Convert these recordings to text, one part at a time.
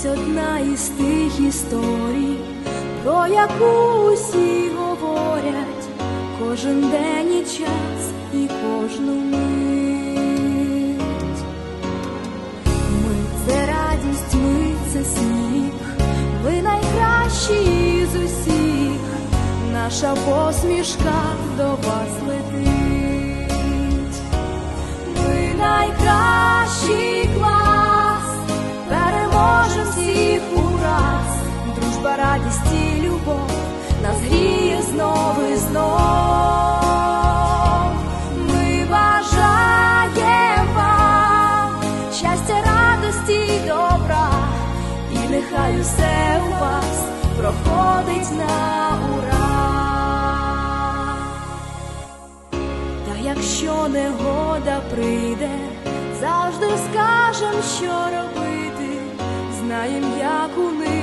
Ось одна із тих історій, про яку усі говорять кожен день і час і кожну мить. Ми це радість, ми це сміх, ви найкращі з усіх, наша посмішка до вас летить. Ми найкращий клас, знов і знов. Ми бажаєм вам щастя, радості й добра, і нехай усе у вас проходить на ура. Та якщо негода прийде, завжди скажем, що робити, знаєм, як уникнуть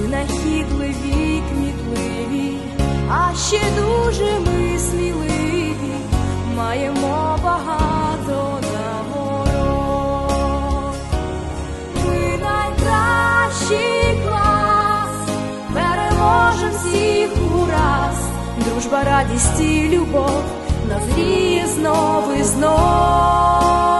Винахідливі, кмітливі, а ще дуже ми сміливі, маємо багато нагород. Ми найкращий клас, переможем всіх ураз, дружба, радість і любов нас гріє знов і знов.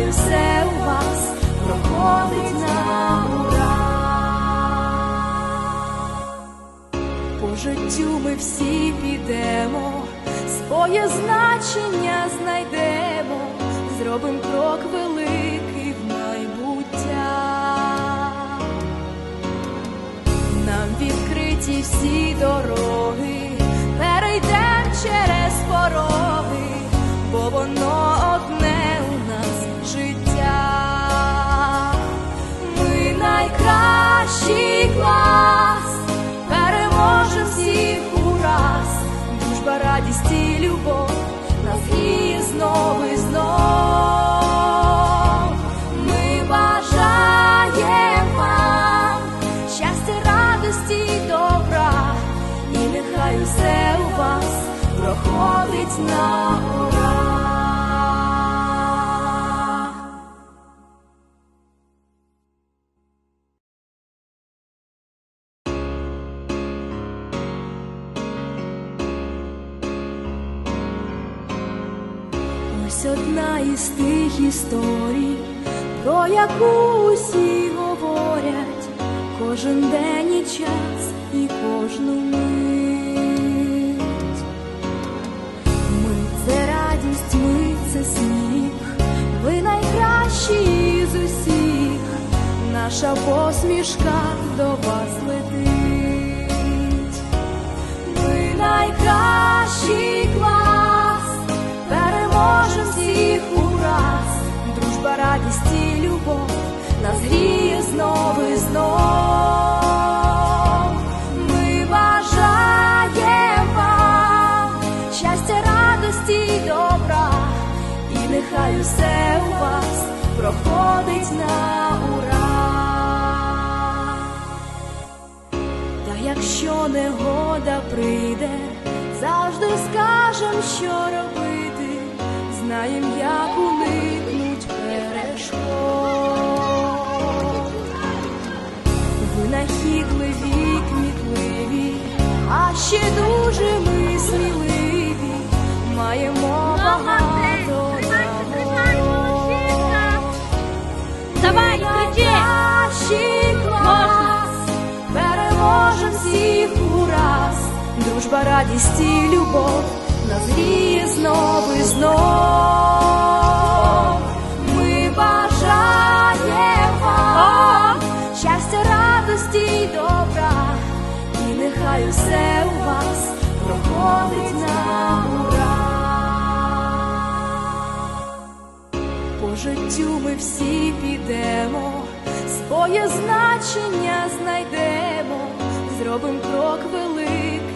І нехай усе у вас проходить на ура. По життю ми всі підемо, своє значення знайдемо, зробим крок великий в майбуття. Нам відкриті всі дороги, дружба, радість і любов нас гріє знов і знов. Ми бажаємо вам щастя, радості і добра, і нехай усе у вас проходить на ура. Ось одна із тих історій, про яку усі говорять кожен день і час і кожну мить. Ми це радість, ми це сміх, ви найкращі з усіх, наша посмішка до вас летить. Щастя, радості й добра, і нехай усе у вас проходить на ура. Та якщо негода прийде, завжди скажем, що робити, знаєм, як уникнуть перешкод. Винахідливі, кмітливі, а ще дуже ми сміливі, маємо багато. Давай, кричи! Найкращий клас, переможем всіх ураз, дружба, радість і любов нас гріє знов і знов. Ми бажаєм вам щастя, радості й добра, і нехай усе у вас проходить на ура. Життю ми всі підемо, своє значення знайдемо, зробим крок великий